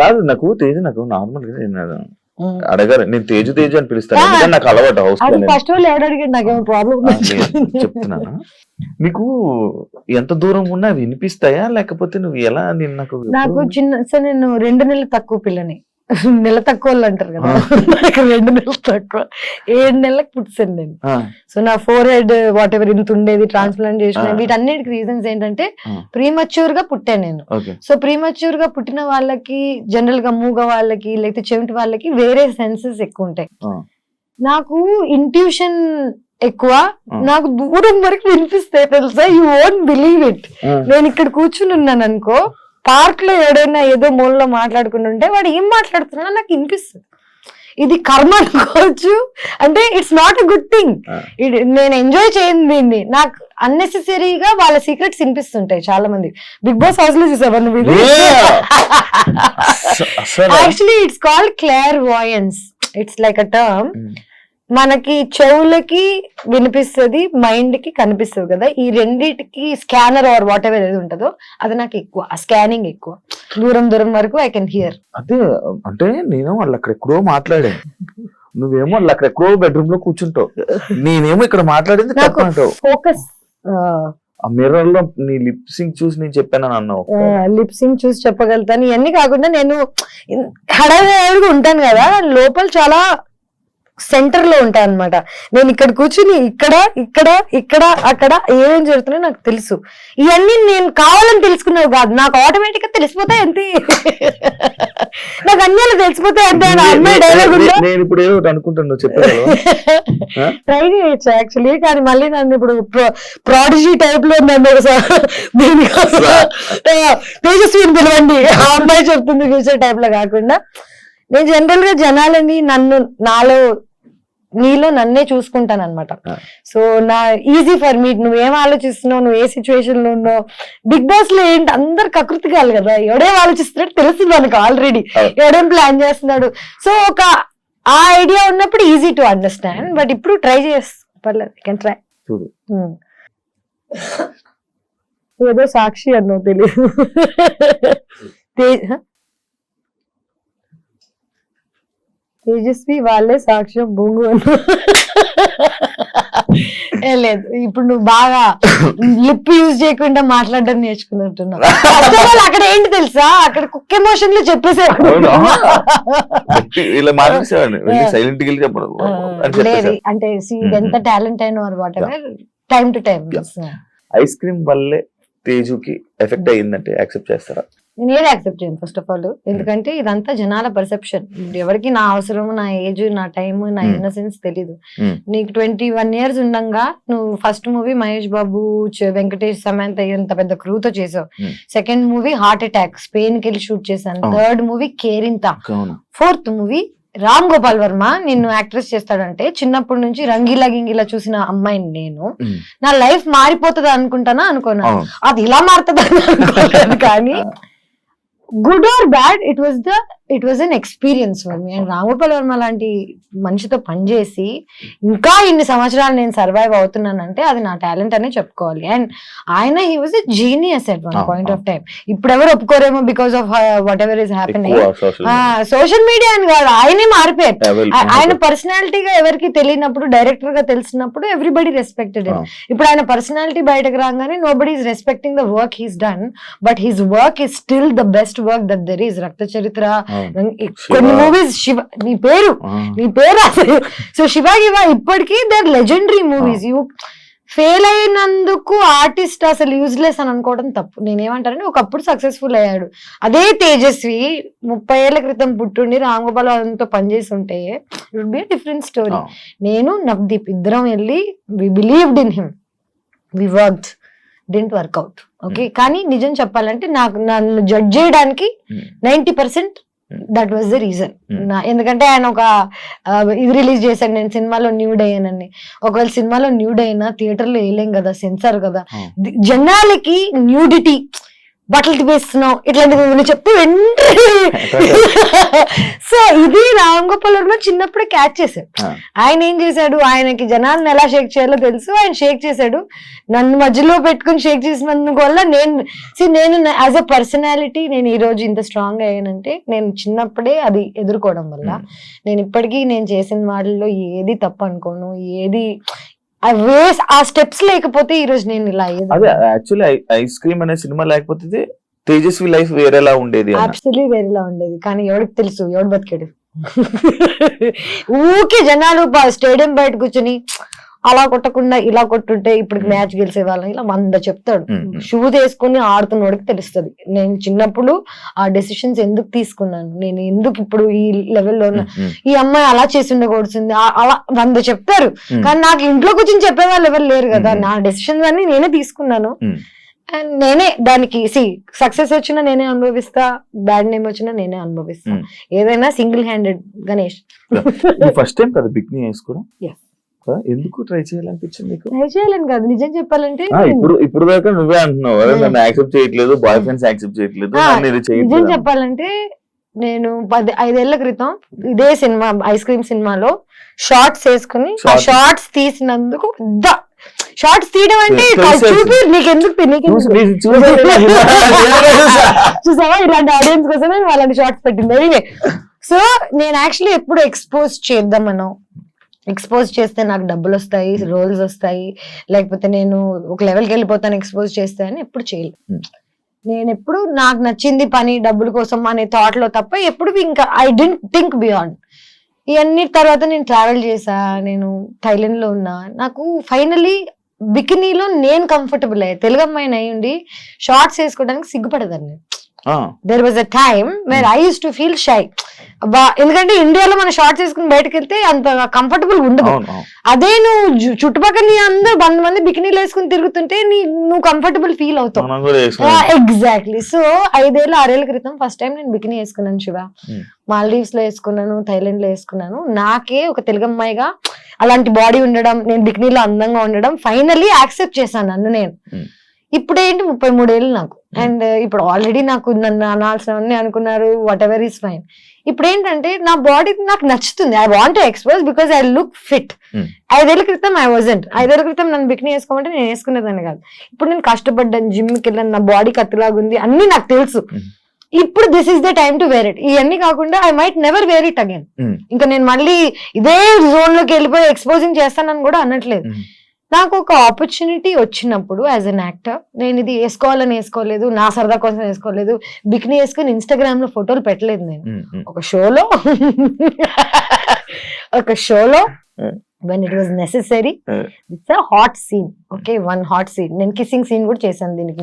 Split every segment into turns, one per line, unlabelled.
కాదు నాకు తేజ నాకు నార్మల్గా నేను అడగారు నేను తేజు తేజు అని పిలుస్తాను. ఎందుకంటే నాకు అలవాటు హౌస్
ఫస్ట్ ప్రాబ్లం
చెప్తున్నాను? నీకు ఎంత దూరం ఉన్నా వినిపిస్తాయా? లేకపోతే నువ్వు ఎలా? నేను నాకు
నాకు చిన్న సో నేను రెండు నెలలు తక్కువ పిల్లని. నెల తక్కువ వాళ్ళు అంటారు కదా. నాకు రెండు నెలలు తక్కువ. ఏడు నెలలకు పుట్టాను నేను. సో నా ఫోర్ హెడ్ వాట్ ఎవర్ ఇంత ఉండేది ట్రాన్స్ప్లాంట్ చేసిన. వీటన్నిటికి రీజన్స్ ఏంటంటే. ప్రీమచ్యూర్గా పుట్టాను నేను. సో ప్రీమచ్యూర్గా పుట్టిన వాళ్ళకి జనరల్గా మూగ వాళ్ళకి లేకపోతే చెవిటి వాళ్ళకి వేరే సెన్సెస్ ఎక్కువ ఉంటాయి. నాకు ఇంట్యూషన్ ఎక్కువ. నాకు దూరం వరకు వినిపిస్తాయి తెలుసా? యూ ఓంట్ బిలీవ్ ఇట్ నేను ఇక్కడ కూర్చుని ఉన్నాను అనుకో పార్క్లో ఎవడైనా ఏదో మూలలో మాట్లాడుకుంటుంటే వాడు ఏం మాట్లాడుతున్నా నాకు వినిపిస్తుంది. ఇది కర్మ అనుకోవచ్చు. అంటే it's not a good thing. నేను ఎంజాయ్ చేయండి దీన్ని నాకు అన్నెసెసరీగా వాళ్ళ సీక్రెట్స్ వినిపిస్తుంటాయి చాలా మంది బిగ్ బాస్ హౌస్లో చూసావా నువ్వు ఇది? Actually it's called clairvoyance it's like a term మనకి చెవులకి వినిపిస్తుంది మైండ్కి కనిపిస్తుంది కదా. ఈ రెండిటికి స్కానర్ ఆర్ వాట్ ఎవర్ ఏది ఉంటుందో అది నాకు ఎక్కువ. ఆ స్కానింగ్ ఎక్కువ. దూరం దూరం వరకు ఐ కెన్ హియర్
అదే అంటే నేను వాళ్ళు అక్కడ ఎక్కడో మాట్లాడాను. నువ్వేమో వాళ్ళు అక్కడ ఎక్కడో బెడ్రూమ్లో కూర్చుంటావు. నేనేమో ఇక్కడ మాట్లాడింది
ఫోకస్
ఆ మిర్రర్లో నీ లిప్ సింగ్ చూసి నేను చెప్పాను అన్నావు.
లిప్సింగ్ చూసి చెప్పగలుగుతాను. ఇవన్నీ కాకుండా నేను హడావిడిగా ఉంటాను కదా. లోపల చాలా సెంటర్లో ఉంటాను అనమాట నేను ఇక్కడ కూర్చుని ఇక్కడ ఇక్కడ ఇక్కడ అక్కడ ఏమేం జరుగుతున్నాయో నాకు తెలుసు. ఇవన్నీ నేను కావాలని తెలుసుకున్నవి కాదు. నాకు ఆటోమేటిక్గా తెలిసిపోతాయి అంతే. నాకు అన్ని అలా తెలిసిపోతాయి అంతే. అమ్మాయి డైలాగ్
నేను ఇప్పుడు ఏదో ఒకటి అనుకుంటాను నువ్వు చెప్పాను ఆ?
ట్రై చేయొచ్చు యాక్చువల్లీ కానీ మళ్ళీ నన్ను ఇప్పుడు ప్రాడిజీ టైప్లో నన్ను ఒకసారి దీనికోసం, తేజస్విని పిలవండి. ఆ అమ్మాయి చెప్తుంది ఫ్యూచర్ టైప్లో కాకుండా. నేను జనరల్గా జనాలని నన్ను నాలో నీలో నన్నే చూసుకుంటాను అనమాట. సో నా ఈజీ ఫర్ మీ నువ్వు ఏం ఆలోచిస్తున్నావు? నువ్వు ఏ సిచ్యువేషన్లో ఉన్నావు? బిగ్ బాస్లో ఏంటి? అందరు కకృతి కాదు కదా. ఎవడేం ఆలోచిస్తున్నాడు తెలుస్తుంది మనకు ఆల్రెడీ. ఎవడేం ప్లాన్ చేస్తున్నాడు? సో ఒక ఆ ఐడియా ఉన్నప్పుడు ఈజీ టు అండర్స్టాండ్ బట్ ఇప్పుడు ట్రై చేస్తా పర్లేదు. కెన్ ట్రై
చూడు.
ఏదో సాక్షి అన్నో తెలియదు తే- హ? తేజస్వి వాళ్ళే సాక్ష్యం ఏ లేదు ఇప్పుడు నువ్వు బాగా లిప్ యూజ్ చేయకుండా మాట్లాడడం నేర్చుకున్నట్టున్నావు. అక్కడ ఏంటి తెలుసా? అక్కడ కుక్
ఎమోషన్లో సైలెంట్
లేదు
చెప్పేసాను
అంటే ఎంత టాలెంట్ అయిన వారు whatever time to time.
Ice cream వల్లే తేజుకి ఎఫెక్ట్ అయ్యిందంటే యాక్సెప్ట్ చేస్తారా?
నేను ఏది యాక్సెప్ట్ చేయను ఫస్ట్ ఆఫ్ ఆల్ ఎందుకంటే ఇదంతా జనాల పర్సెప్షన్ ఎవరికి నా అవసరం నా ఏజ్ నా టైం నా. ఇన్నసెన్స్ తెలీదు. నీకు ట్వంటీ వన్ ఇయర్స్ ఉండంగా నువ్వు ఫస్ట్ మూవీ మహేష్ బాబు వెంకటేష్ సమంత ఇంత పెద్ద క్రూతో చేసావు. సెకండ్ మూవీ హార్ట్ అటాక్ స్పెయిన్కి వెళ్ళి షూట్ చేశాను. Third movie Kerintha fourth movie Ram Gopal Varma నిన్ను యాక్ట్రెస్ చేస్తాడంటే చిన్నప్పటి నుంచి రంగీలా గింగిలా చూసిన అమ్మాయిని నేను. నా లైఫ్ మారిపోతుంది అనుకుంటానా అనుకోనా?
అవును.
అది ఇలా మారుతుంది అనుకోలేదు కానీ good or bad it was the it was an experience for me and Ramgopal Varma లాంటి మనిషితో పనిచేసి ఇంకా ఇన్ని సంవత్సరాలు నేను సర్వైవ్ అవుతున్నానంటే అది నా టాలెంట్ అనే చెప్పుకోవాలి. అండ్ ఆయన he was a genius at one point. Of time ఇప్పుడు ఎవరు ఒప్పుకోరేమో because of whatever is happening
ఎక్కువ సోషల్
మీడియా అని కాదు ఆయనే మారిపోయారు. ఆయన పర్సనాలిటీగా ఎవరికి తెలియనప్పుడు డైరెక్టర్గా తెలిసినప్పుడు ఎవ్రీబడి రెస్పెక్టెడ్. ఇప్పుడు ఆయన పర్సనాలిటీ బయటకు రాగానే nobody is respecting the work he's done but his work is still the best work that there is Rakta Charitra. కొన్ని. మూవీస్ శివ నీ పేరు నీ పేరు అసలు సో శివ గివ ఇప్పటికీ their legendary movies you fail అయినందుకు ఆర్టిస్ట్ అసలు యూజ్లెస్ అని అనుకోవడం తప్పు. నేనేమంటానంటే ఒకప్పుడు సక్సెస్ఫుల్ అయ్యాడు. అదే తేజస్వి ముప్పై ఏళ్ళ క్రితం పుట్టుండి రామ్ గోపాల్ వాళ్ళతో పనిచేసి ఉంటే ఇట్ బి డిఫరెంట్ స్టోరీ నేను నవదీప్ ఇద్దరం వెళ్ళి we believed in him we worked didn't workout okay కానీ నిజం చెప్పాలంటే నాకు నన్ను జడ్జ్ చేయడానికి ninety percent that was the reason
Hmm.
ఎందుకంటే ఆయన ఒక ఇది రిలీజ్ చేశాను నేను సినిమాలో న్యూడ్ అయ్యానని. ఒకవేళ సినిమాలో న్యూడ్ అయినా థియేటర్లో వేయలేం కదా సెన్సార్ కదా. ది- జనాలకి న్యూడిటీ బట్టలు తిప్పేస్తున్నావు ఇట్లాంటివి నువ్వు చెప్తే వెంటనే. సో ఇది రామ్ గోపాల్ వర్మ చిన్నప్పుడే క్యాచ్ చేశాడు. ఆయన ఏం చేశాడు? ఆయనకి జనాలను ఎలా షేక్ చేయాలో తెలుసు. ఆయన షేక్ చేశాడు. నన్ను మధ్యలో పెట్టుకుని షేక్ చేసినందుకు వల్ల నేను see, నేను యాజ్ అ పర్సనాలిటీ నేను ఈ రోజు ఇంత స్ట్రాంగ్ అయ్యానంటే నేను చిన్నప్పుడే అది ఎదుర్కోవడం వల్ల నేను ఇప్పటికీ నేను చేసిన వాటిల్లో ఏది తప్పు అనుకోను ఏది ఆ వేస్ ఆ స్టెప్స్ లేకపోతే ఈ రోజు నేను ఇలా
అదే యాక్చువల్లీ ఐస్ క్రీమ్ అనే సినిమా లేకపోతే తేజస్వి లైఫ్ వేరేలా ఉండేది
అబ్సల్యూట్లీ వేరేలా ఉండేది. కానీ ఎవరికి తెలుసు? ఎవడు బతికాడు? ఊకే జనాలు స్టేడియం బయట కూర్చొని అలా కొట్టకుండా ఇలా కొట్టుంటే ఇప్పుడు. మ్యాచ్ గెలిచే వాళ్ళం ఇలా వంద చెప్తాడు. షూ వేసుకుని ఆడుతున్నోడికి తెలుస్తుంది నేను చిన్నప్పుడు ఆ డెసిషన్స్ ఎందుకు తీసుకున్నాను నేను ఎందుకు ఇప్పుడు ఈ లెవెల్లో ఈ అమ్మాయి అలా చేసి ఉండకూడుతుంది అలా వంద చెప్తారు కానీ నాకు ఇంట్లో కూర్చొని చెప్పే వాళ్ళు ఎవరు లేరు కదా. నా డెసిషన్స్ అన్ని నేనే తీసుకున్నాను. అండ్ నేనే దానికి సి సక్సెస్ వచ్చినా నేనే అనుభవిస్తా బ్యాడ్ నేమ్ వచ్చినా నేనే అనుభవిస్తా. ఏదైనా single handed Ganesh
first time. కదా? ఎందుకు ట్రై చేయాలనిపించింది నీకు?
ట్రై చేయాలని కాదు. నిజం చెప్పాలంటే
ఇప్పుడు ఇప్పుడు దాకా నువ్వే అంటున్నావు "అరే,
Hmm.
నన్ను యాక్సెప్ట్ చేయట్లేదు బాయ్ ఫ్రెండ్స్ యాక్సెప్ట్ చేయట్లేదు
నిజం చెప్పాలంటే నేను పది ఐదేళ్ళ క్రితం ఇదే సినిమా ఐస్ క్రీమ్ సినిమాలో షార్ట్స్ వేసుకుని ఆ. షార్ట్స్ తీసినందుకు షార్ట్స్ తీయడం అంటే. చూపి నీకెందుకు చూసావా? ఇలాంటి ఆడియన్స్ కోసమే అలాంటి షార్ట్స్ పెట్టింది. సో నేను యాక్చువల్లీ ఎప్పుడు ఎక్స్పోజ్ చేద్దామనో ఎక్స్పోజ్ చేస్తే నాకు డబ్బులు వస్తాయి రోల్స్ వస్తాయి. లేకపోతే నేను ఒక లెవెల్కి వెళ్ళిపోతాను ఎక్స్పోజ్ చేస్తే అని ఎప్పుడు చేయలేదు
Hmm.
నేను ఎప్పుడు నాకు నచ్చింది పని డబ్బుల కోసం అనే థాట్లో తప్ప ఎప్పుడు ఇంకా ఐ డెంట్ థింక్ బియాండ్ ఇవన్నీ తర్వాత నేను ట్రావెల్ చేసా నేను థైలాండ్లో ఉన్నా. నాకు ఫైనలీ బికినీలో నేను కంఫర్టబుల్ అయ్యా. తెలుగు అమ్మాయిని అయ్యుండి షార్ట్స్ వేసుకోవడానికి సిగ్గుపడదాన్ని. There was a time where I use to feel shy ఎందుకంటే ఇండియాలో మన షార్ట్స్ వేసుకుని బయటకు వెళ్తే అంత కంఫర్టబుల్ ఉండదు. అదే నువ్వు చుట్టుపక్కల నీ అందరు వంద మంది బికినీలు వేసుకుని తిరుగుతుంటే నీ నువ్వు కంఫర్టబుల్ ఫీల్ అవుతావు. ఎగ్జాక్ట్లీ సో ఐదేళ్ళు ఆరేళ్ళ క్రితం ఫస్ట్ టైం నేను బికినీ వేసుకున్నాను శివ. మాల్దీవ్స్లో వేసుకున్నాను థైలాండ్లో వేసుకున్నాను. నాకే ఒక తెలుగు అమ్మాయిగా అలాంటి బాడీ ఉండడం నేను బికినీలో అందంగా ఉండడం ఫైనల్లీ యాక్సెప్ట్ చేశాను నన్ను నేను. ఇప్పుడు ఏంటి ముప్పై మూడేళ్ళు నాకు. అండ్ ఇప్పుడు ఆల్రెడీ నాకు నన్ను అనాల్సినవన్నీ అనుకున్నారు వాట్ ఎవర్ ఈస్ ఫైన్ ఇప్పుడు ఏంటంటే నా బాడీ నాకు నచ్చుతుంది. I want expose because I look fit
Hmm.
ఐదేళ్ళ క్రితం ఐ వాజంట్ ఐదేళ్ళ క్రితం నన్ను బికినీ వేసుకోమంటే నేను వేసుకునేదాన్ని కాదు. ఇప్పుడు నేను కష్టపడ్డాను జిమ్కి వెళ్ళాను నా బాడీ కత్తిలాగా ఉంది అన్ని నాకు తెలుసు.
Hmm.
ఇప్పుడు this is the time to wear it ఇవన్నీ కాకుండా I might never wear it again ఇంకా నేను మళ్ళీ ఇదే జోన్లోకి వెళ్ళిపోయి ఎక్స్పోజింగ్ చేస్తానని కూడా అనట్లేదు.
ఉమ్,
నాకు ఒక ఆపర్చునిటీ వచ్చినప్పుడు యాజ్ అన్ యాక్టర్ నేను ఇది వేసుకోవాలని వేసుకోలేదు నా సరదా కోసం వేసుకోలేదు బికినీ వేసుకుని ఇన్స్టాగ్రామ్లో ఫోటోలు పెట్టలేదు నేను. ఒక షోలో ఒక షోలో. When it was necessary. It's a hot scene okay one hot scene నేను కిస్సింగ్ సీన్ కూడా చేశాను దీనికి.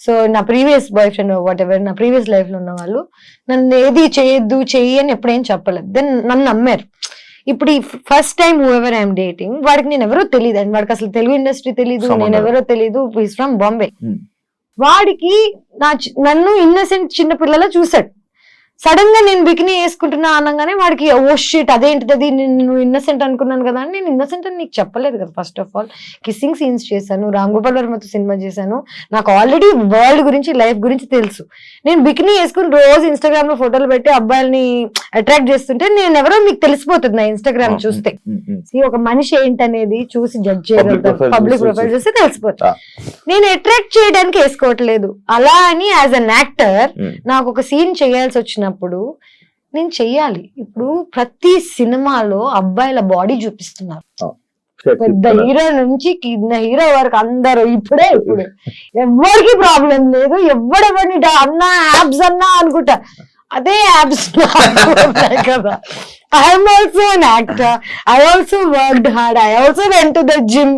సో నా previous boyfriend whatever నా ప్రీవియస్ లైఫ్లో ఉన్న వాళ్ళు నన్ను ఏది చేయొద్దు చెయ్యి అని ఎప్పుడేం చెప్పలేదు దెన్ నన్ను నమ్మారు ఇప్పుడు ఈ first time ever I'm dating వాడికి నేను ఎవరో తెలియదు అండ్ వాడికి అసలు తెలుగు ఇండస్ట్రీ తెలియదు. నేను ఎవరో తెలియదు ఈస్ ఫ్రమ్ బాంబే. వాడికి నా నన్ను ఇన్నసెంట్ చిన్న పిల్లల చూసాడు సడన్గా నేను బికినీ వేసుకుంటున్నా అనగానే వాడికి ఓ షీట్ అదేంటిది అది? నేను ఇన్నసెంట్ అనుకున్నాను కదా అని నేను ఇన్నసెంట్ అని నీకు చెప్పలేదు కదా first of all kissing scenes చేశాను రామ్ గోపాల్ వర్మతో సినిమా చేశాను. నాకు ఆల్రెడీ వరల్డ్ గురించి లైఫ్ గురించి తెలుసు. నేను బికినీ వేసుకుని రోజు ఇన్స్టాగ్రామ్లో ఫోటోలు పెట్టి అబ్బాయిల్ని అట్రాక్ట్ చేస్తుంటే నేను ఎవరో మీకు తెలిసిపోతుంది నా ఇన్స్టాగ్రామ్ చూస్తే. ఒక మనిషి ఏంటనేది చూసి జడ్జ్ చేయగలుగుతారు.
profile
పబ్లిక్ ప్రొఫైల్ చూస్తే తెలిసిపోతుంది. నేను అట్రాక్ట్ చేయడానికి వేసుకోవట్లేదు. అలా అని యాజ్ అన్ యాక్టర్. నాకు ఒక సీన్ చేయాల్సి వచ్చినప్పుడు నేను చెయ్యాలి. ఇప్పుడు ప్రతి సినిమాలో అబ్బాయిల బాడీ చూపిస్తున్నారు. పెద్ద హీరో నుంచి కింద హీరో వరకు అందరూ ఇప్పుడే ఇప్పుడు. ఎవరికి ప్రాబ్లం లేదు. ఎవడెవరిని అన్నా యాబ్స్ అన్నా అనుకుంటా. అదే యాబ్స్ కదా. I'm also an actor I also worked hard I also went to the gym.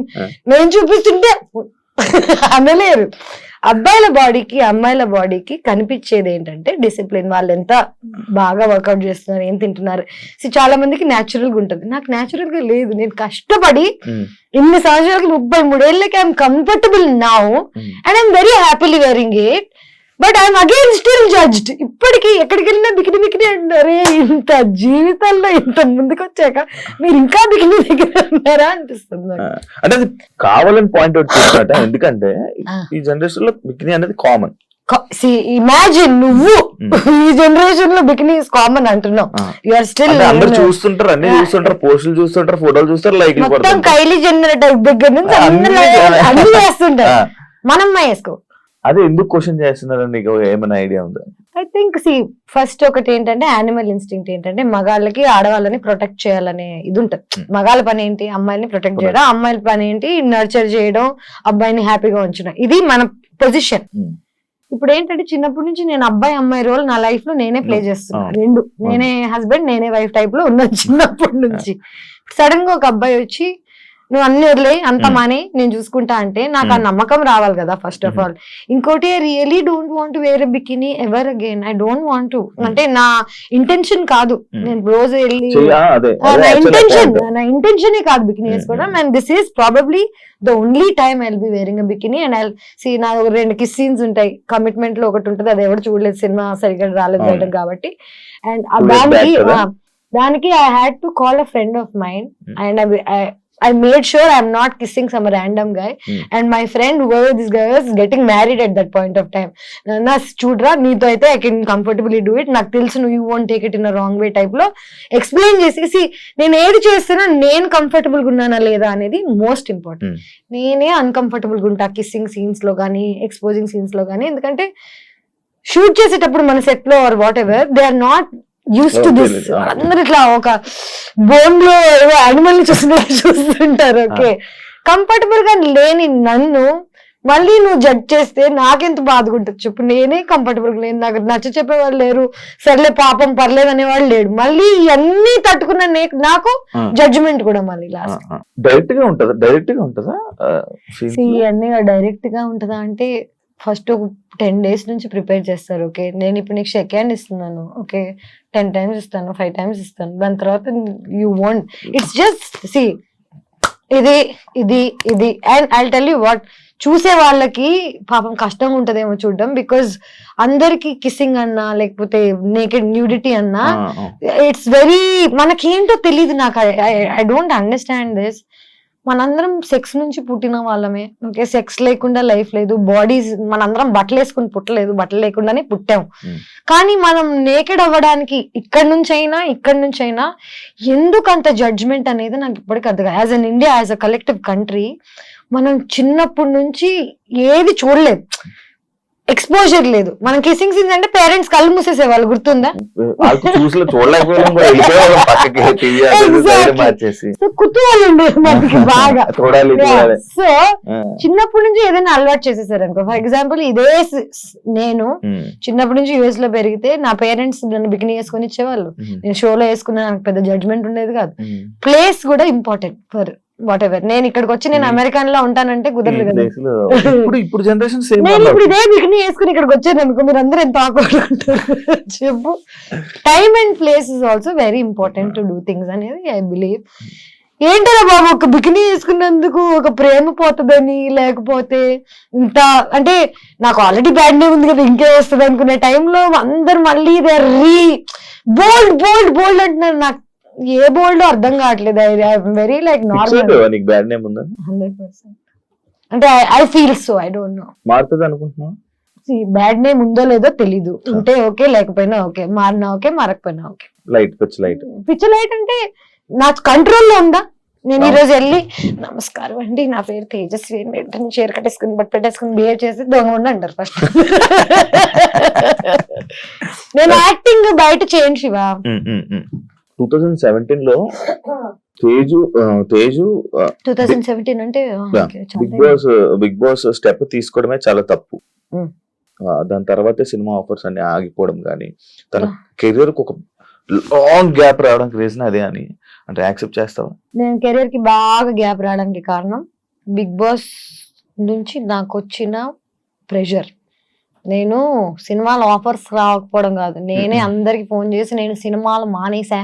నేను చూపిస్తుంటే అనలేరు అబ్బాయిల బాడీకి అమ్మాయిల బాడీకి కనిపించేది ఏంటంటే డిసిప్లిన్. వాళ్ళు ఎంత బాగా వర్కౌట్ చేస్తున్నారు ఏం తింటున్నారు. చాలా మందికి న్యాచురల్గా ఉంటుంది. నాకు న్యాచురల్గా లేదు. నేను కష్టపడి ఇన్ని సంవత్సరాలకి ముప్పై మూడేళ్ళకి I'm comfortable now. And I'm very happily wearing it but I'm again still judged ఇప్పటికీ ఎక్కడికి వెళ్ళినా బికిని బికిని అంటారే ఇంత జీవితంలో ఇంత ముందుకు వచ్చాక మీరు ఇంకా బికిని దగ్గర ఉన్నారా అనిపిస్తుంది
అంటే అది కావాలని పాయింట్ అవుట్ చేసినట్ట ఎందుకంటే. ఈ జనరేషన్లో బికినీ అనేది కామన్
ఇమాజిన్ నువ్వు. ఈ జనరేషన్లో బికినీస్ కామన్ అంటున్నావు.
ఆ.
యు ఆర్ స్టిల్
అందరు చూస్తుంటారు అన్ని చూస్తుంటారు పోస్టులు చూస్తుంటారు ఫోటోలు చూస్తారు లైక్
మొత్తం కైలీ జనరేటర్ దగ్గర నుంచి
అన్ని.
అన్ని చేస్తుంటారు మనం వేసుకో.
అదే ఎందుకు క్వశ్చన్ చేస్తున్నారు నీకు ఏమైనా ఐడియా ఉందా?
ఐ థింక్ సి ఫస్ట్ ఒకటి ఏంటంటే యానిమల్ ఇన్స్టింక్ట్ ఏంటంటే మగాళ్ళకి ఆడవాళ్ళని ప్రొటెక్ట్ చేయాలనే ఇది ఉంటుంది.
Hmm.
మగాళ్ళ పని ఏంటి? అమ్మాయిని ప్రొటెక్ట్ చేయడం అమ్మాయిల పని ఏంటి? నర్చర్ చేయడం అబ్బాయిని హ్యాపీగా ఉంచడం. ఇది మన పొజిషన్
Hmm.
ఇప్పుడు ఏంటంటే చిన్నప్పటి నుంచి నేను అబ్బాయి అమ్మాయి రోల్ నా లైఫ్లో నేనే ప్లే
Hmm.
చేస్తున్నా.
Ah.
రెండు. నేనే హస్బెండ్ నేనే వైఫ్ టైప్లో ఉన్నాను చిన్నప్పటి నుంచి. సడన్గా ఒక అబ్బాయి వచ్చి నువ్వు అన్ని వదిలే అంత. మాని నేను చూసుకుంటా అంటే నాకు ఆ. నమ్మకం రావాలి కదా ఫస్ట్ ఆఫ్. ఆల్ ఇంకోటి really don't want wear bikini ever again I don't want అంటే నా ఇంటెన్షన్ కాదు. నేను రోజు వెళ్ళి నా ఇంటెన్షన్. నా ఇంటెన్షన్ కాదు బికినీ వేసుకోవడం. And this is probably the only time I'll be wearing bikini and I see నా ఒక రెండు కిస్ సీన్స్ ఉంటాయి కమిట్మెంట్లో ఒకటి ఉంటుంది అది ఎవరు చూడలేదు సినిమా సరిగ్గా రాలేదు. బయటకు కాబట్టి అండ్ దానికి దానికి I had to call a friend of mind
Hmm.
I made sure I'm not kissing some random guy
Hmm.
And my friend this guy was getting married at that point of time నా చూడరా నీతో అయితే I can comfortably do it నాకు తెలుసు నువ్వు you won't take it in wrong way టైప్లో explain చేసేసి నేను ఏది చేస్తున్నా నేను కంఫర్టబుల్గా ఉన్నానా లేదా అనేది మోస్ట్ ఇంపార్టెంట్
Hmm.
నేనే అన్కంఫర్టబుల్గా ఉంటా కిస్సింగ్ సీన్స్లో కానీ ఎక్స్పోజింగ్ సీన్స్లో కానీ ఎందుకంటే షూట్ చేసేటప్పుడు మన సెట్లో or whatever they are not use to this. అందరు ఇట్లా ఒక బోన్లో ఏదో యానిమల్ని చూస్తుంటారు ఓకే. కంఫర్టబుల్గా లేని నన్ను మళ్ళీ నువ్వు జడ్జ్ చేస్తే నాకెంత బాధగా ఉంటుంది చెప్పు. నేనే కంఫర్టబుల్గా లేను. నాకు నచ్చ చెప్పేవాళ్ళు లేరు. సర్లే పాపం పర్లేదు అనేవాళ్ళు లేడు. మళ్ళీ ఇవన్నీ తట్టుకున్న నాకు జడ్జిమెంట్ కూడా మళ్ళీ లాస్ట్.
డైరెక్ట్గా ఉంటదా? డైరెక్ట్గా ఉంటదా?
డైరెక్ట్గా ఉంటుందా అంటే ఫస్ట్ ఒక టెన్ డేస్ నుంచి ప్రిపేర్ చేస్తారు ఓకే? నేను ఇప్పుడు నీకు సెకండ్ హ్యాండ్ ఇస్తున్నాను ఓకే? టెన్ టైమ్స్ ఇస్తాను ఫైవ్ టైమ్స్ ఇస్తాను. దాని తర్వాత you want. It's just see ఇది ఇది ఇది. And I tell you what చూసే వాళ్ళకి పాపం కష్టంగా ఉంటదేమో చూడడం. బికాజ్ అందరికి కిస్సింగ్ అన్నా లేకపోతే నేకెడ్ న్యూడిటీ అన్నా. ఇట్స్ వెరీ మనకేంటో తెలియదు నాకు. ఐ డోంట్ అండర్స్టాండ్ దిస్ మనందరం సెక్స్ నుంచి పుట్టిన వాళ్ళమే. ఓకే సెక్స్ లేకుండా లైఫ్ లేదు. బాడీస్ మనందరం బట్టలు వేసుకుని పుట్టలేదు. బట్టలు లేకుండానే పుట్టాం.
Hmm.
కానీ మనం నేకెడ్ అవ్వడానికి ఇక్కడ నుంచి అయినా ఇక్కడ నుంచి అయినా ఎందుకు అంత జడ్జ్మెంట్ అనేది నాకు ఇప్పటికీ అర్థం as an India as a collective country మనం చిన్నప్పటి నుంచి ఏది చూడలేదు. ఎక్స్పోజర్ లేదు. మనం కిసింగ్ సీన్స్ అంటే పేరెంట్స్ కళ్ళు మూసేసేవాళ్ళు గుర్తుందా?
వాళ్ళకి చూసి చూడలేకపోయాం కూడా వెళ్ళిపోయేవాళ్ళం పక్కకి టీవీ
Exactly.
మార్చేసి.
సో కుతూహలం ఉండేది మనకి బాగా. సో చిన్నప్పటి నుంచి ఏదైనా అలవాటు చేసేసారు అనుకో ఫర్ ఎగ్జాంపుల్ ఇదే నేను
ఉమ్,
చిన్నప్పటి నుంచి యుఎస్లో పెరిగితే నా పేరెంట్స్ నన్ను బికినీ వేసుకొని ఇచ్చేవాళ్ళు.
ఉమ్,
నేను షోలో వేసుకున్నా నాకు పెద్ద జడ్జ్మెంట్ ఉండేది కాదు. ప్లేస్ కూడా ఇంపార్టెంట్ ఫర్ వాట్ ఎవర్ నేను ఇక్కడికి వచ్చి నేను
Hmm.
అమెరికన్లో ఉంటానంటే కుదరదు కదా
ఇప్పుడు ఇప్పుడు జనరేషన్ సేమ్
నేను ఇప్పుడు ఇదే వేసుకుని ఇక్కడికి వచ్చాను అనుకో మీరు అందరూ ఎంత చెప్పు. Time and place is also very important to do things అనేది ఐ బిలీవ్ ఏంటరా బాబు ఒక బికినీ వేసుకున్నందుకు ఒక ప్రేమ పోతుందని లేకపోతే ఇంత అంటే నాకు ఆల్రెడీ బ్యాడ్ నేమ్ ఉంది కదా ఇంకే వస్తుంది అనుకునే టైంలో అందరు మళ్ళీ రీ బోల్డ్ బోల్డ్ బోల్డ్ అంటున్నారు నాకు. ఏ బోల్డ్ అర్థం కావట్లేదు. ఐ వెరీ లైక్ నార్మల్
నీకు బ్యాడ్ నేమ్ ఉందా?
Hundred percent. అంటే I feel so I don't know
మారుతుంది అనుకుంటున్నావు?
బ్యాడ్ నేమ్ ఉందో లేదో తెలీదు. ఉంటే ఓకే లేకపోయినా ఓకే. మారినా ఓకే మారకపోయినా ఓకే.
లైట్ పిచ్ లైట్
పిచ్చ లైట్ అంటే నా కంట్రోల్లో ఉందా? నేను ఈ. రోజు వెళ్ళి నమస్కారం అండి నా పేరు తేజస్వి వెంటనే చీర కట్టేసుకుని బట్ పెట్టేసుకుని బిహేవ్ చేసి దొంగ ఉండి అంటారు ఫస్ట్ నేను యాక్టింగ్ బయట చేయండి శివ.
టూ థౌజండ్ సెవెంటీన్లో Teju Teju
two thousand seventeen అంటే
Bigg Boss Bigg Boss step తీసుకోవడమే చాలా తప్పు
Mm.
ఆ, దాని తర్వాతే సినిమా ఆఫర్స్ అన్ని ఆగిపోవడం కానీ తన. కెరియర్కు ఒక లాంగ్ గ్యాప్ రావడానికి రీజన్ అదే అని అంటే యాక్సెప్ట్ చేస్తావా
నేను కెరీర్కి బాగా గ్యాప్ రావడానికి కారణం బిగ్ బాస్ నుంచి నాకు వచ్చిన ప్రెషర్ నేను సినిమాల ఆఫర్స్ రాకపోవడం కాదు. నేనే. అందరికి ఫోన్ చేసి నేను సినిమాలు మానేసా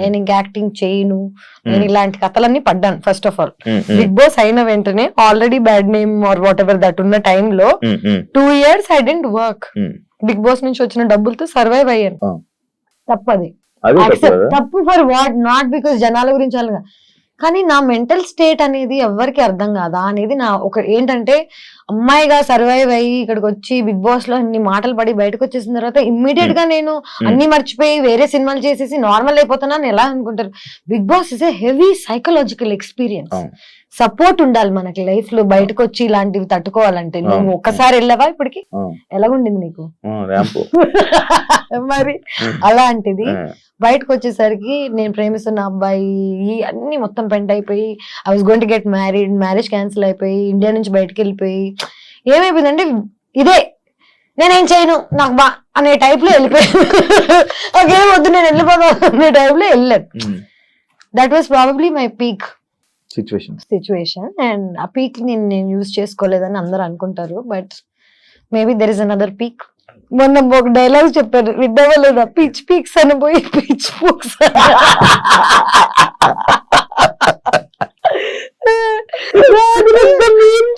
నేను ఇంకా యాక్టింగ్ చేయను. నేను. ఇలాంటి కథలన్నీ పడ్డాను first of all Bigg Boss అయిన వెంటనే already bad name or whatever that ఉన్న టైంలో two years I didn't work. Bigg Boss నుంచి వచ్చిన డబ్బులతో సర్వైవ్ అయ్యాను. తప్పది.
అదే తప్పు
ఫర్ వాట్ నాట్ బికాస్ జనాల గురించి అలాగా కానీ నా మెంటల్ స్టేట్ అనేది ఎవరికి అర్థం కాదా అనేది నా ఒక ఏంటంటే అమ్మాయిగా సర్వైవ్ అయ్యి ఇక్కడికి వచ్చి బిగ్ బాస్లో అన్ని మాటలు పడి బయటకు వచ్చేసిన తర్వాత ఇమ్మీడియట్గా నేను అన్ని మర్చిపోయి వేరే సినిమాలు చేసేసి నార్మల్ అయిపోతున్నాను ఎలా అనుకుంటారు? Bigg Boss is a heavy psychological experience. Support ఉండాలి మనకి లైఫ్లో బయటకు వచ్చి ఇలాంటివి తట్టుకోవాలంటే. నువ్వు. ఒక్కసారి వెళ్ళవా ఇప్పటికి? ఎలాగుండింది నీకు? మరి
ఉమ్.
అలాంటిది బయటకు వచ్చేసరికి నేను ప్రేమిస్తున్న అబ్బాయి అన్ని మొత్తం పెంట్ అయిపోయి I was going to get married marriage cancel అయిపోయి ఇండియా నుంచి బయటకు వెళ్ళిపోయి ఏమైపోయిందంటే ఇదే నేనేం చేయను నాకు బా అనే టైప్లో వెళ్ళిపోయాను. నాకేం వద్దు నేను వెళ్ళిపోతాను అనే టైప్లో వెళ్ళాను. That was probably my peak
situation
situation and ఆ పీక్ నేను నేను యూజ్ చేసుకోలేదని అందరూ అనుకుంటారు but maybe there is another peak మొన్న ఒక డైలాగ్ చెప్పారు విద్దావా లేదా పిచ్ పీక్స్ అని పోయి పిచ్ పూక్స్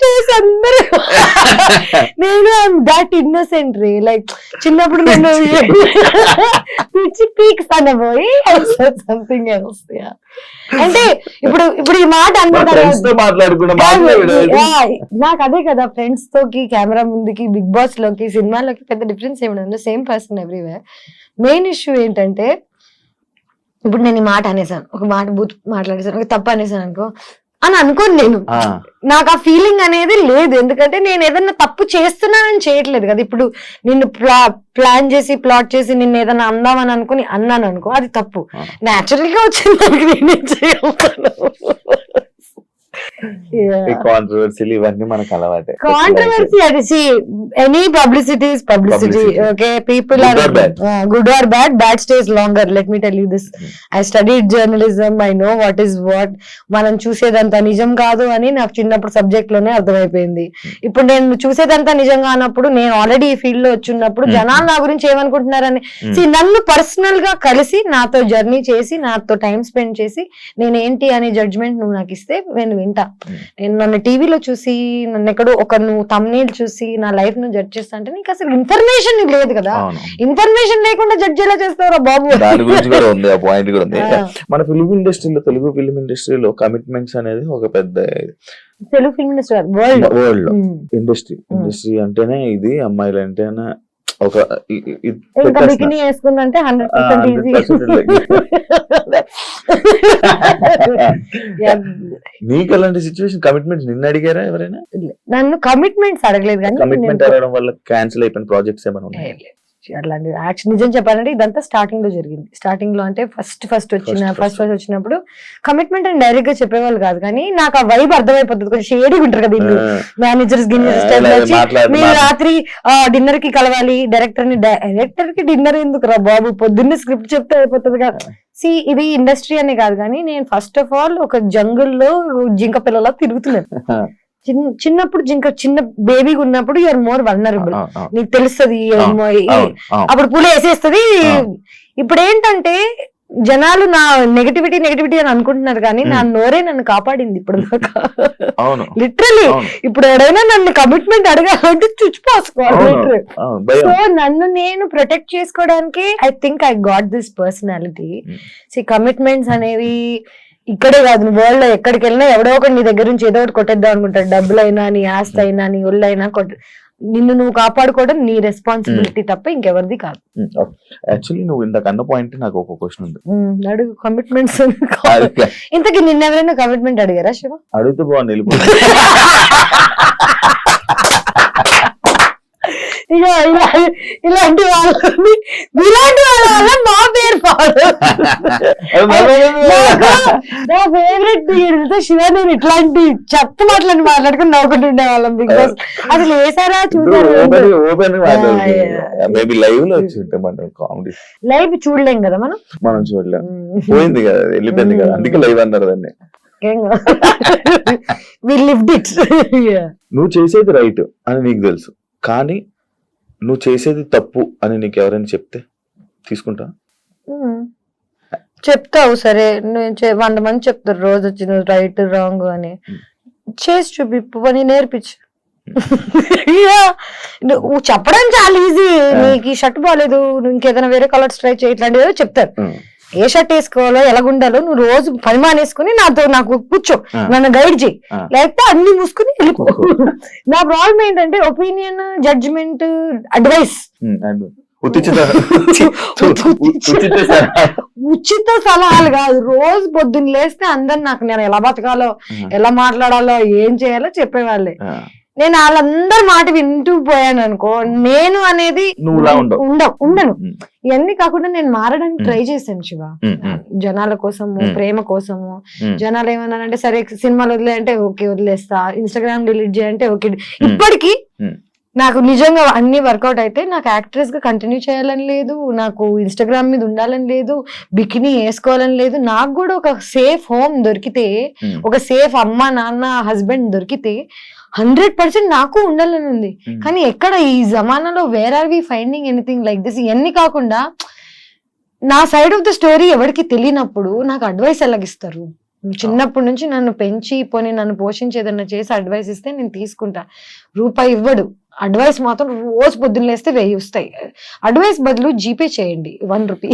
చేసి అందరూ నేను దాట్ ఇన్నోసెంట్ రే. లైక్ చిన్నప్పుడు నేను పిచ్చి పీక్స్ అనబోయి సంథింగ్ ఎల్స్ అంటే ఇప్పుడు ఇప్పుడు ఈ మాట నాకు అదే కదా ఫ్రెండ్స్ తోకి కెమెరా ముందుకి బిగ్ బాస్లోకి సినిమాలోకి పెద్ద డిఫరెన్స్ ఏమి ఉండదు. Same person everywhere main issue ఏంటంటే ఇప్పుడు నేను ఈ మాట అనేసాను. ఒక మాట బూత్ మాట్లాడేసాను. ఒక తప్పు అనేసాను అనుకో. అని అనుకోను నేను. నాకు ఆ ఫీలింగ్ అనేది లేదు. ఎందుకంటే నేను ఏదన్నా తప్పు చేస్తున్నానని చేయట్లేదు కదా. ఇప్పుడు నిన్ను ప్లా ప్లాన్ చేసి ప్లాట్ చేసి నిన్ను ఏదైనా అందామని అనుకుని అన్నాను అనుకో అది తప్పు.
ఆ.
నేచురల్గా వచ్చింది నేనేం చేయగలుగుతాను.
ఈ కాంట్రవర్సీలు ఇవన్నీ మనకు అలవాటే
కాంట్రవర్సీ అది any publicity publicity. Okay people are. Good or bad bad stays longer let me tell you this I studied journalism I know what is what మనం చూసేదంతా నిజం కాదు అని నాకు చిన్నప్పుడు సబ్జెక్ట్లోనే అర్థమైపోయింది ఇప్పుడు నేను చూసేదంతా నిజం కానప్పుడు నేను ఆల్రెడీ ఈ ఫీల్డ్లో వచ్చినప్పుడు
Hmm.
జనాలు నా గురించి ఏమనుకుంటున్నారని
Hmm.
నన్ను పర్సనల్గా కలిసి నాతో జర్నీ చేసి నాతో టైం స్పెండ్ చేసి నేను ఏంటి అనే జడ్జ్మెంట్ నువ్వు నాకు ఇస్తే నేను వింటా
Hmm.
నేను నన్ను టీవీలో చూసి నన్ను ఎక్కడో ఒక నువ్వు తమ్నేల్ చూసి నా లైఫ్ను జడ్జ్ చేస్తా అంటే నీకు అసలు ఇన్ఫర్మేషన్ లేదు కదా. ఇన్ఫర్మేషన్ లేకుండా జడ్జ్ ఎలా చేస్తావురా బాబు?
దాని గురించి కూడా ఉంది ఆ పాయింట్ కూడా ఉంది.
ఆ.
మన ఫిలిం ఇండస్ట్రీలో తెలుగు ఫిలిం ఇండస్ట్రీలో కమిట్మెంట్స్ అనేది ఒక పెద్ద
Telugu film industry world
world industry industry అంటేనే ఇది అమ్మాయిలు అంటేనే ఒక
ఇంకా. బికినీ వేసుకుందంటే హండ్రెడ్ పర్సెంట్ ఈజీ
100% నీకు అలాంటి సిచ్యువేషన్ కమిట్మెంట్స్ నిన్న అడిగారా ఎవరైనా?
నన్ను కమిట్మెంట్స్ అడగలేదు కానీ
కమిట్మెంట్ అడగడం వల్ల క్యాన్సిల్ అయిపోయిన ప్రాజెక్ట్స్ ఏమైనా ఉన్నాయి?
అట్లాంటి యాక్షన్ నిజం చెప్పాలంటే ఇదంతా స్టార్టింగ్లో జరిగింది. స్టార్టింగ్లో అంటే ఫస్ట్ ఫస్ట్ వచ్చిన ఫస్ట్ ఫస్ట్ వచ్చినప్పుడు కమిట్మెంట్ అని డైరెక్ట్గా చెప్పేవాళ్ళు కాదు. కానీ నాకు ఆ వైబ్ అర్థమైపోతుంది. కొంచెం షేడీ ఉంటారు కదా ఇల్లు మేనేజర్స్ గిన్నెర్స్ మీరు రాత్రి డిన్నర్కి కలవాలి డైరెక్టర్ని డైరెక్టర్కి డిన్నర్ ఎందుకు రా బాబు? పొద్దున్నే స్క్రిప్ట్ చెప్తే అయిపోతుంది కదా. సి ఇది ఇండస్ట్రీ అనే కాదు. కానీ నేను ఫస్ట్ ఆఫ్ ఆల్ ఒక జంగుల్లో జింక పిల్లలా తిరుగుతున్నాను. చిన్నప్పుడు జింక చిన్న బేబీగా ఉన్నప్పుడు యూఆర్ మోర్ వల్నరబుల్ నీకు తెలుస్తుంది అప్పుడు పూలు వేసేస్తుంది. ఇప్పుడు ఏంటంటే జనాలు నా నెగటివిటీ నెగటివిటీ అని అనుకుంటున్నారు కానీ నా నోరే నన్ను కాపాడింది ఇప్పుడు
అవును
లిటరలీ ఇప్పుడు ఎవడైనా నన్ను కమిట్మెంట్ అడగాలంటే చుచ్చిపోసుకోవాలి సో నన్ను నేను ప్రొటెక్ట్ చేసుకోవడానికి I think I got this personality. See commitments అనేవి ఇక్కడే కాదు వరల్డ్లో ఎక్కడికి వెళ్ళినా ఎవడో ఒకటి నీ దగ్గర నుంచి ఏదో ఒకటి కొట్టేద్దాం అనుకుంటాడు. డబ్బులైనా నీ ఆస్తి అయినా నీ ఒళ్ళైనా కొట్ట నిన్ను నువ్వు కాపాడుకోవడం నీ రెస్పాన్సిబిలిటీ తప్ప ఇంకెవరిది కాదు.
యాక్చువల్లీ నువ్వు ఇందాక అన్న పాయింట్ నాకు ఒక క్వశ్చన్ ఉంది.
అడుగు కమిట్మెంట్స్ ఇంతకి నిన్న ఎవరైనా కమిట్మెంట్ అడిగారా శివ?
అడిగితే బాగుంది వెళ్ళిపో
ఇక ఇలా ఇలాంటి వాళ్ళని ఇలాంటి వాళ్ళ వల్ల మా పేరు పాడు. నా ఫేవరెట్ టీవీతో శివ నేను ఇట్లాంటి చెత్త మాటలని మాట్లాడుకుని నవ్వుకుంటుండే వాళ్ళం బిగ్ బాస్. అసలు వేసారా చూసారా
ఓపెన్ ఓపెన్
yeah.
మేబీ లైవ్లో వచ్చి ఉంటే మన కామెడీ
లైవ్ చూడలేం కదా మనం?
మనం చూడలేం. పోయింది కదా వెళ్ళిపోయింది కదా. అందుకే లైవ్ అన్నారు దాన్ని.
వి లివ్డ్ ఇట్
నువ్వు చేసేది రైట్ అని నీకు తెలుసు. కానీ నువ్వు చేసేది తప్పు అని నీకు ఎవరైనా చెప్తే తీసుకుంటా?
చెప్తావు సరే. నేను వంద మంది చెప్తారు రోజు వచ్చి నువ్వు రైట్ రాంగ్ అని. చేసి చూపి పని నేర్పించు. నువ్వు చెప్పడం చాలా ఈజీ నీకు ఈ షర్ట్ బాగాలేదు నువ్వు ఇంకేదైనా వేరే కలర్స్ ట్రై చేయి ఇట్లాంటివి చెప్తారు. ఏ షర్ట్ వేసుకోవాలో ఎలాగుండాలో నువ్వు రోజు పని మానేసుకుని నాతో నాకు కూర్చో. నన్ను గైడ్ చేయి. లేకపోతే అన్ని మూసుకుని వెళ్ళిపో. నా ప్రాబ్లం ఏంటంటే ఒపీనియన్ జడ్జ్మెంట్ అడ్వైస్
ఉచిత ఉచిత సలహా.
ఉచిత సలహాలు కాదు రోజు పొద్దున్న లేస్తే అందరు నాకు నేను ఎలా బతకాలో ఎలా మాట్లాడాలో ఏం చేయాలో చెప్పేవాళ్ళే నేను వాళ్ళందరి మాట వింటూ పోయాను అనుకో నేను అనేది
ఉండవు.
ఉండను ఇవన్నీ కాకుండా నేను మారడానికి. ట్రై చేశాను శివ జనాల కోసము. ప్రేమ కోసము. జనాలు ఏమన్నారంటే సరే సినిమాలు వదిలే అంటే ఓకే వదిలేస్తా ఇన్స్టాగ్రామ్ డిలీట్ చేయంటే ఓకే ఇప్పటికీ. నాకు నిజంగా అన్ని వర్కౌట్ అయితే నాకు యాక్ట్రెస్గా కంటిన్యూ చేయాలని లేదు నాకు ఇన్స్టాగ్రామ్ మీద ఉండాలని లేదు బికినీ వేసుకోవాలని లేదు నాకు కూడా ఒక సేఫ్ హోమ్ దొరికితే ఒక సేఫ్ అమ్మ నాన్న హస్బెండ్ దొరికితే హండ్రెడ్ పర్సెంట్ నాకు ఉండాలని ఉంది
ఉమ్.
కానీ ఎక్కడ ఈ జమానాలో where are we finding anything like this ఇవన్నీ కాకుండా నా సైడ్ ఆఫ్ ద స్టోరీ ఎవరికి తెలియనప్పుడు నాకు అడ్వైస్ ఎలాగిస్తారు? చిన్నప్పటి నుంచి నన్ను పెంచి పోనీ నన్ను పోషించి ఏదన్నా చేసి అడ్వైస్ ఇస్తే నేను తీసుకుంటా. రూపాయి ఇవ్వడు. అడ్వైస్ మాత్రం రోజు పొద్దున్న లేస్తే వెయ్యి వస్తాయి. అడ్వైస్ బదులు జీపే చేయండి. One rupee.